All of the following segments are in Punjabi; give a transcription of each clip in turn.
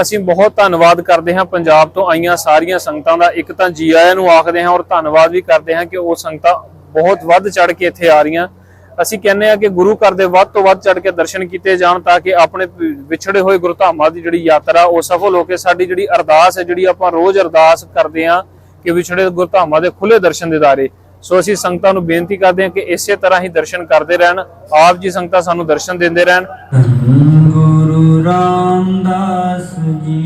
ਅਸੀਂ ਬਹੁਤ ਧੰਨਵਾਦ ਕਰਦੇ ਹਾਂ ਪੰਜਾਬ ਤੋਂ ਆਈਆਂ ਸਾਰੀਆਂ ਸੰਗਤਾਂ ਦਾ। ਇੱਕ ਤਾਂ ਜੀ ਆਇਆਂ ਨੂੰ ਆਖਦੇ ਹਾਂ ਔਰ ਧੰਨਵਾਦ ਵੀ ਕਰਦੇ ਹਾਂ ਕਿ ਉਹ ਸੰਗਤਾਂ ਬਹੁਤ ਵੱਧ ਚੜ ਕੇ ਇੱਥੇ ਆ ਰਹੀਆਂ। ਅਸੀਂ ਕਹਿੰਦੇ ਹਾਂ ਕਿ ਗੁਰੂ ਘਰ ਦੇ ਵੱਧ ਤੋਂ ਵੱਧ ਚੜ ਕੇ ਦਰਸ਼ਨ ਕੀਤੇ ਜਾਣ ਤਾਂ ਕਿ ਆਪਣੇ ਵਿਛੜੇ ਹੋਏ ਗੁਰਧਾਮਾਂ ਦੀ ਜਿਹੜੀ ਯਾਤਰਾ, ਉਹ ਸਫਲ ਹੋ ਕੇ ਸਾਡੀ ਜਿਹੜੀ ਅਰਦਾਸ ਹੈ, ਜਿਹੜੀ ਆਪਾਂ ਰੋਜ਼ ਅਰਦਾਸ ਕਰਦੇ ਹਾਂ ਕਿ ਵਿਛੜੇ ਗੁਰਧਾਮਾਂ ਦੇ ਖੁੱਲੇ ਦਰਸ਼ਨ ਦਿਦਾਰੇ ਸੋ ਅਸੀਂ ਸੰਗਤਾਂ ਨੂੰ ਬੇਨਤੀ ਕਰਦੇ ਹਾਂ ਕਿ ਇਸੇ ਤਰ੍ਹਾਂ ਹੀ ਦਰਸ਼ਨ ਕਰਦੇ ਰਹਿਣ। ਆਪ ਜੀ ਸੰਗਤਾਂ ਸਾਨੂੰ ਦਰਸ਼ਨ ਦਿੰਦੇ ਰਹਿਣ। ਰਾਮਦਾਸ ਜੀ।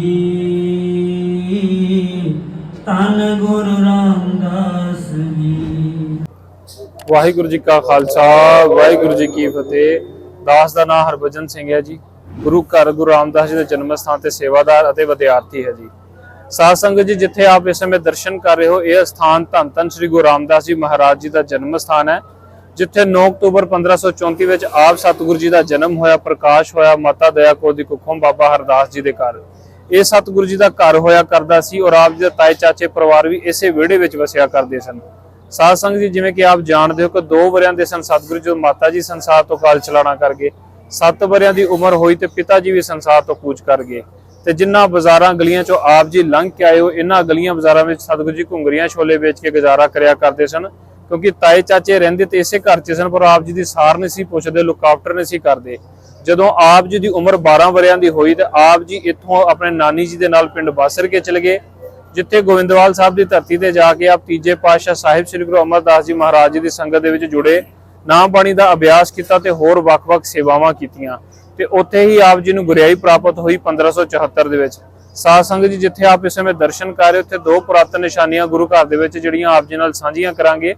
ਧੰਨ ਗੁਰੂ ਰਾਮਦਾਸ ਜੀ। ਵਾਹਿਗੁਰੂ ਜੀ ਕਾ ਖਾਲਸਾ, ਵਾਹਿਗੁਰੂ ਜੀ ਕੀ ਫਤਿਹ। ਦਾਸ ਦਾ ਨਾਮ ਹਰਭਜਨ ਸਿੰਘ ਹੈ ਜੀ। ਗੁਰੂ ਘਰ ਗੁਰੂ ਰਾਮਦਾਸ ਜੀ ਦੇ ਜਨਮ ਸਥਾਨ ਤੇ ਸੇਵਾਦਾਰ ਅਤੇ ਵਿਦਿਆਰਥੀ ਹੈ ਜੀ। ਸਾਧ ਸੰਗਤ ਜੀ, ਜਿੱਥੇ ਆਪ ਇਸ ਸਮੇਂ ਦਰਸ਼ਨ ਕਰ ਰਹੇ ਹੋ, ਇਹ ਸਥਾਨ ਧੰਨ ਧੰਨ ਸ੍ਰੀ ਗੁਰੂ ਰਾਮਦਾਸ ਜੀ ਮਹਾਰਾਜ ਜੀ ਦਾ ਜਨਮ ਸਥਾਨ ਹੈ। ਜਿੱਥੇ 9 ਅਕਤੂਬਰ 1534 ਵਿੱਚ ਆਪ ਸਤਿਗੁਰੂ ਜੀ ਦਾ ਜਨਮ ਹੋਇਆ, ਪ੍ਰਕਾਸ਼ ਹੋਇਆ, ਮਾਤਾ ਦਇਆ ਕੋ ਦੀ ਕੁੱਖੋਂ ਬਾਬਾ ਹਰਦਾਸ ਜੀ ਦੇ ਘਰ। ਇਹ ਸਤਿਗੁਰੂ ਜੀ ਦਾ ਘਰ ਹੋਇਆ ਕਰਦਾ ਸੀ ਔਰ ਆਪ ਜੀ ਦੇ ਤਾਏ, ਚਾਚੇ, ਪਰਿਵਾਰ ਵੀ ਇਸੇ ਵਿਹੜੇ ਵਿੱਚ ਵਸਿਆ ਕਰਦੇ ਸਨ। ਸਾਧ ਸੰਗਤ ਜੀ, ਜਿਵੇਂ ਕਿ ਆਪ ਜਾਣਦੇ ਹੋ ਕਿ ਦੋ ਵਰਿਆਂ ਦੇ ਸਨ ਸਤਿਗੁਰੂ ਜੀ ਮਾਤਾ ਜੀ ਸੰਸਾਰ ਤੋਂ ਕਾਲ ਚਲਾਣਾ ਕਰ ਗਏ, ਸੱਤ ਵਰਿਆਂ ਦੀ ਉਮਰ ਹੋਈ ਤੇ ਪਿਤਾ ਜੀ ਵੀ ਸੰਸਾਰ ਤੋਂ ਕੂਚ ਕਰ ਗਏ। ਤੇ ਜਿਨ੍ਹਾਂ ਬਾਜ਼ਾਰਾਂ ਗਲੀਆਂ ਚੋਂ ਆਪ ਜੀ ਲੰਘ ਕੇ ਆਏ ਹੋ ਇਹਨਾਂ ਗਲੀਆਂ ਬਾਜ਼ਾਰਾਂ ਵਿੱਚ ਸਤਿਗੁਰੂ ਜੀ ਘੁੰਗਰੀਆਂ, ਛੋਲੇ ਵੇਚ ਕੇ ਗੁਜ਼ਾਰਾ ਕਰਿਆ ਕਰਦੇ ਸਨ। ਕਿਉਂਕਿ ਤਾਏ ਚਾਚੇ ਰਹਿੰਦੇ ਤੇ ਇਸੇ ਘਰ 'ਚ ਸਨ, ਪਰ ਆਪ ਜੀ ਦੀ ਸਾਰ ਨਹੀਂ ਸੀ ਪੁੱਛਦੇ ਲੁਕਾਵਟਰ ਨਹੀਂ ਸੀ ਕਰਦੇ। ਜਦੋਂ ਆਪ ਜੀ ਦੀ ਉਮਰ 12 ਵਰਿਆਂ ਦੀ ਹੋਈ ਤੇ ਆਪ ਜੀ ਇੱਥੋਂ ਆਪਣੇ ਨਾਨੀ ਜੀ ਦੇ ਨਾਲ ਪਿੰਡ ਬਾਸਰ ਕੇ ਚਲੇ ਗਏ, ਜਿੱਥੇ ਗੋਇੰਦਵਾਲ ਸਾਹਿਬ ਦੀ ਧਰਤੀ ਤੇ ਜਾ ਕੇ ਆਪ ਤੀਜੇ ਪਾਤਸ਼ਾਹ ਸਾਹਿਬ ਸ੍ਰੀ ਗੁਰੂ ਅਮਰਦਾਸ ਜੀ ਮਹਾਰਾਜ ਜੀ ਦੀ ਸੰਗਤ ਦੇ ਵਿੱਚ ਜੁੜੇ, ਨਾਮ ਬਾਣੀ ਦਾ ਅਭਿਆਸ ਕੀਤਾ ਤੇ ਹੋਰ ਵੱਖ-ਵੱਖ ਸੇਵਾਵਾਂ ਕੀਤੀਆਂ। ਤੇ ਉੱਥੇ ਹੀ ਆਪ ਜੀ ਨੂੰ ਗੁਰਿਆਈ ਪ੍ਰਾਪਤ ਹੋਈ 1574 ਦੇ ਵਿੱਚ। ਸਾਧ ਸੰਗਤ ਜੀ, ਜਿੱਥੇ ਆਪ ਇਸ ਸਮੇਂ ਦਰਸ਼ਨ ਕਰ ਰਹੇ, ਉੱਥੇ ਦੋ ਪੁਰਾਤਨ ਨਿਸ਼ਾਨੀਆਂ ਗੁਰੂ ਘਰ ਦੇ ਵਿੱਚ ਜਿਹੜੀਆਂ ਆਪ ਜੀ ਨਾਲ ਸਾਂਝੀਆਂ ਕਰਾਂਗੇ।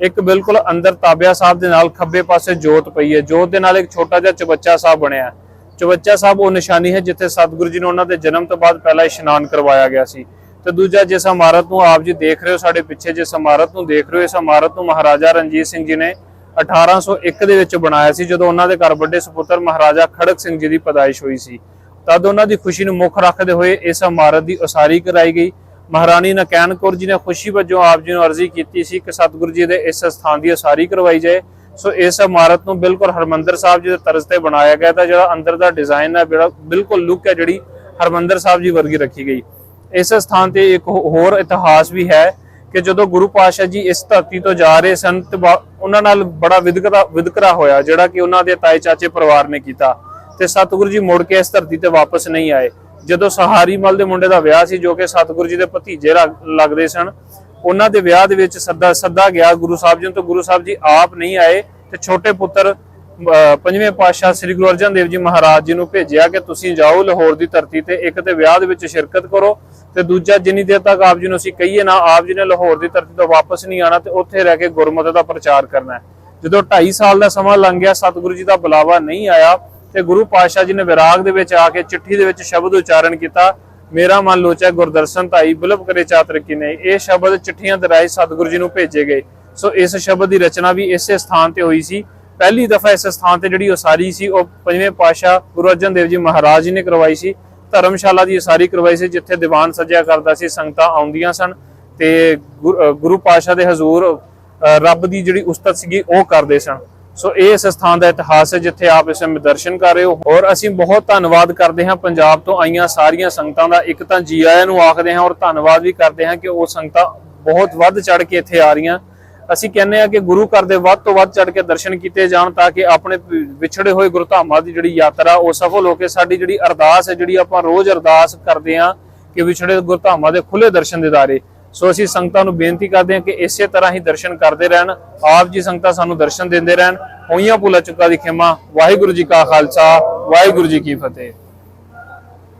ਇੱਕ ਬਿਲਕੁਲ ਅੰਦਰ ਤਾਬਿਆ ਸਾਹਿਬ ਦੇ ਨਾਲ ਖੱਬੇ ਪਾਸੇ ਜੋਤ ਪਈ ਹੈ। ਜੋਤ ਦੇ ਨਾਲ ਇੱਕ ਛੋਟਾ ਜਿਹਾ ਚਬੱਚਾ ਸਾਹਿਬ ਬਣਿਆ ਚਬੱਚਾ ਸਾਹਿਬ ਉਹ ਨਿਸ਼ਾਨੀ ਹੈ ਜਿੱਥੇ ਸਤਿਗੁਰੂ ਜੀ ਨੇ ਉਹਨਾਂ ਦੇ ਜਨਮ ਤੋਂ ਬਾਅਦ ਪਹਿਲਾ ਇਸ਼ਨਾਨ ਕਰਵਾਇਆ ਗਿਆ ਸੀ। ਤੇ ਦੂਜਾ ਜਿਸ ਇਮਾਰਤ ਨੂੰ ਆਪ ਜੀ ਦੇਖ ਰਹੇ ਹੋ ਸਾਡੇ ਪਿੱਛੇ ਜਿਸ ਇਮਾਰਤ ਨੂੰ ਦੇਖ ਰਹੇ ਹੋ ਇਸ ਇਮਾਰਤ ਨੂੰ ਮਹਾਰਾਜਾ ਰਣਜੀਤ ਸਿੰਘ ਜੀ ਨੇ 1801 ਦੇ ਵਿੱਚ ਬਣਾਇਆ ਸੀ, ਜਦੋਂ ਉਹਨਾਂ ਦੇ ਘਰ ਵੱਡੇ ਸੁਪੁੱਤਰ ਮਹਾਰਾਜਾ ਖੜਕ ਸਿੰਘ ਜੀ ਦੀ ਪਦਾਇਸ਼ ਹੋਈ ਸੀ। ਤਦ ਉਹਨਾਂ ਦੀ ਖੁਸ਼ੀ ਨੂੰ ਮੁੱਖ ਰੱਖਦੇ ਹੋਏ ਇਸ ਇਮਾਰਤ ਦੀ ਉਸਾਰੀ ਕਰਾਈ ਗਈ। ਮਹਾਰਾਣੀ ਨਕੈਨ ਕੌਰ ਜੀ ਨੇ ਖੁਸ਼ੀ ਵਜੋਂ ਆਪ ਜੀ ਨੂੰ ਅਰਜ਼ੀ ਕੀਤੀ ਸੀ ਕਿ ਸਤਿਗੁਰੂ ਜੀ ਦੇ ਇਸ ਸਥਾਨ ਦੀ ਉਸਾਰੀ ਕਰਵਾਈ ਜਾਏ। ਸੋ ਇਸ ਇਮਾਰਤ ਨੂੰ ਬਿਲਕੁਲ ਹਰਮੰਦਰ ਸਾਹਿਬ ਜੀ ਦੇ ਤਰਜ਼ ਤੇ ਬਣਾਇਆ ਗਿਆ ਤਾਂ ਜਿਹੜਾ ਅੰਦਰ ਦਾ ਡਿਜ਼ਾਈਨ ਹੈ ਬਿਲਕੁਲ ਲੁੱਕ ਹੈ, ਜਿਹੜੀ ਹਰਮੰਦਰ ਸਾਹਿਬ ਜੀ ਵਰਗੀ ਰੱਖੀ ਗਈ। ਇਸ ਸਥਾਨ ਤੇ ਇੱਕ ਹੋਰ ਇਤਿਹਾਸ ਵੀ ਹੈ ਕਿ ਜਦੋਂ ਗੁਰੂ ਪਾਤਸ਼ਾਹ ਜੀ ਇਸ ਧਰਤੀ ਤੋਂ ਜਾ ਰਹੇ ਸਨ ਤੇ ਉਹਨਾਂ ਨਾਲ ਬੜਾ ਵਿਦਕਰਾ ਵਿਦਕਰਾ ਹੋਇਆ, ਜਿਹੜਾ ਕਿ ਉਹਨਾਂ ਦੇ ਤਾਏ ਚਾਚੇ ਪਰਿਵਾਰ ਨੇ ਕੀਤਾ। ਤੇ ਸਤਿਗੁਰੂ ਜੀ ਮੁੜ ਕੇ ਇਸ ਧਰਤੀ ਤੇ ਵਾਪਸ ਨਹੀਂ ਆਏ। ਜਦੋਂ ਸਹਾਰੀ ਮਲ ਦੇ ਮੁੰਡੇ ਦਾ ਵਿਆਹ ਸੀ, ਜੋ ਕਿ ਸਤਿਗੁਰੂ ਜੀ ਦੇ ਭਤੀਜੇ ਲੱਗਦੇ ਸਨ, ਉਹਨਾਂ ਦੇ ਵਿਆਹ ਦੇ ਵਿੱਚ ਸੱਦਾ ਸੱਦਾ ਗਿਆ। ਗੁਰੂ ਸਾਹਿਬ ਜੀ ਨੂੰ ਗੁਰੂ ਸਾਹਿਬ ਜੀ ਆਪ ਨਹੀਂ ਆਏ ਤੇ ਛੋਟੇ ਪੁੱਤਰ ਪੰਜਵੇਂ ਪਾਤਸ਼ਾਹ ਸ੍ਰੀ ਗੁਰੂ ਅਰਜਨ ਦੇਵ ਜੀ ਮਹਾਰਾਜ ਜੀ ਨੂੰ ਭੇਜਿਆ ਕਿ ਤੁਸੀਂ ਜਾਓ ਲਾਹੌਰ ਦੀ ਧਰਤੀ ਤੇ, ਇੱਕ ਤੇ ਵਿਆਹ ਦੇ ਵਿੱਚ ਸ਼ਿਰਕਤ ਕਰੋ ਤੇ ਦੂਜਾ ਜਿੰਨੀ ਦੇਰ ਤੱਕ ਆਪ ਜੀ ਨੂੰ ਅਸੀਂ ਕਹੀਏ ਨਾ, ਆਪ ਜੀ ਨੇ ਲਾਹੌਰ ਦੀ ਧਰਤੀ ਤੋਂ ਵਾਪਸ ਨਹੀਂ ਆਣਾ ਤੇ ਉੱਥੇ ਰਹਿ ਕੇ ਗੁਰਮਤਿ ਦਾ ਪ੍ਰਚਾਰ ਕਰਨਾ ਹੈ। ਜਦੋਂ 2.5 ਸਾਲ ਦਾ ਸਮਾਂ ਲੰਘ ਗਿਆ, ਸਤਿਗੁਰੂ ਜੀ ਦਾ ਬੁਲਾਵਾ ਨਹੀਂ ਆਇਆ ਤੇ ਗੁਰੂ ਪਾਤਸ਼ਾਹ ਜੀ ਨੇ ਵਿਰਾਗ ਦੇ ਵਿੱਚ ਆ ਕੇ ਚਿੱਠੀ ਦੇ ਵਿੱਚ ਸ਼ਬਦ ਉਚਾਰਨ ਕੀਤਾ। ਮੇਰਾ ਮਨ ਲੋਚੈ ਗੁਰਦਰਸ਼ਨ ਧਾਈ ਬਿਲਬ ਕਰੇ ਚਾਤਰ ਕਿਨੇ ਇਹ ਸ਼ਬਦ ਚਿੱਠੀਆਂ ਦੇ ਰਾਹੀਂ ਸਤਿਗੁਰੂ ਜੀ ਨੂੰ ਭੇਜੇ ਗਏ। ਸੋ ਇਸ ਸ਼ਬਦ ਦੀ ਰਚਨਾ ਵੀ ਇਸੇ ਸਥਾਨ ਤੇ ਹੋਈ ਸੀ। ਪਹਿਲੀ ਦਫਾ ਇਸ ਸਥਾਨ ਤੇ ਜਿਹੜੀ ਉਸਾਰੀ ਸੀ, ਉਹ ਪੰਜਵੇਂ ਪਾਤਸ਼ਾਹ ਗੁਰੂ ਅਰਜਨ ਦੇਵ ਜੀ ਮਹਾਰਾਜ ਜੀ ਨੇ ਕਰਵਾਈ ਸੀ। ਧਰਮਸ਼ਾਲਾ ਦੀ ਉਸਾਰੀ ਕਰਵਾਈ ਸੀ, ਜਿੱਥੇ ਦੀਵਾਨ ਸਜਿਆ ਕਰਦਾ ਸੀ, ਸੰਗਤਾਂ ਆਉਂਦੀਆਂ ਸਨ ਤੇ ਗੁਰ- ਗੁਰੂ ਪਾਤਸ਼ਾਹ ਦੇ ਹਜ਼ੂਰ ਰੱਬ ਦੀ ਜਿਹੜੀ ਉਸਤਤ ਸੀਗੀ, ਉਹ ਕਰਦੇ ਸਨ। ਸੋ ਇਹ ਇਸ ਸਥਾਨ ਦਾ ਇਤਿਹਾਸ ਹੈ ਜਿੱਥੇ ਆਪ ਇਸ ਸਮੇਂ ਦਰਸ਼ਨ ਕਰ ਰਹੇ ਹੋ। ਔਰ ਅਸੀਂ ਬਹੁਤ ਧੰਨਵਾਦ ਕਰਦੇ ਹਾਂ ਪੰਜਾਬ ਤੋਂ ਆਈਆਂ ਸਾਰੀਆਂ ਸੰਗਤਾਂ ਦਾ। ਇੱਕ ਤਾਂ ਜੀ ਆਇਆਂ ਨੂੰ ਆਖਦੇ ਹਾਂ ਔਰ ਧੰਨਵਾਦ ਵੀ ਕਰਦੇ ਹਾਂ ਕਿ ਉਹ ਸੰਗਤਾਂ ਬਹੁਤ ਵੱਧ ਚੜ ਕੇ ਇੱਥੇ ਆ ਰਹੀਆਂ। ਅਸੀਂ ਕਹਿੰਦੇ ਹਾਂ ਕਿ ਗੁਰੂ ਘਰ ਦੇ ਵੱਧ ਤੋਂ ਵੱਧ ਚੜ ਕੇ ਦਰਸ਼ਨ ਕੀਤੇ ਜਾਣ ਤਾਂ ਕਿ ਆਪਣੇ ਵਿਛੜੇ ਹੋਏ ਗੁਰਧਾਮਾਂ ਦੀ ਜਿਹੜੀ ਯਾਤਰਾ, ਉਹ ਸਫਲ ਹੋ ਕੇ ਸਾਡੀ ਜਿਹੜੀ ਅਰਦਾਸ ਹੈ, ਜਿਹੜੀ ਆਪਾਂ ਰੋਜ਼ ਅਰਦਾਸ ਕਰਦੇ ਹਾਂ ਕਿ ਵਿਛੜੇ ਗੁਰਧਾਮਾਂ ਦੇ ਖੁੱਲੇ ਦਰਸ਼ਨ ਦਿਦਾਰੇ ਸੋ ਅਸੀਂ ਸੰਗਤਾਂ ਨੂੰ ਬੇਨਤੀ ਕਰਦੇ ਹਾਂ ਕਿ ਇਸੇ ਤਰ੍ਹਾਂ ਹੀ ਦਰਸ਼ਨ ਕਰਦੇ ਰਹਿਣ, ਆਪ ਜੀ ਸੰਗਤਾਂ ਸਾਨੂੰ ਦਰਸ਼ਨ ਦਿੰਦੇ ਰਹਿਣ, ਹੋਈਆਂ ਭੁਲਾ ਚੁੱਕਾ ਦੀ ਖਿਮਾ, ਵਾਹਿਗੁਰੂ ਜੀ ਕਾ ਖਾਲਸਾ, ਵਾਹਿਗੁਰੂ ਜੀ ਕੀ ਫਤਿਹ।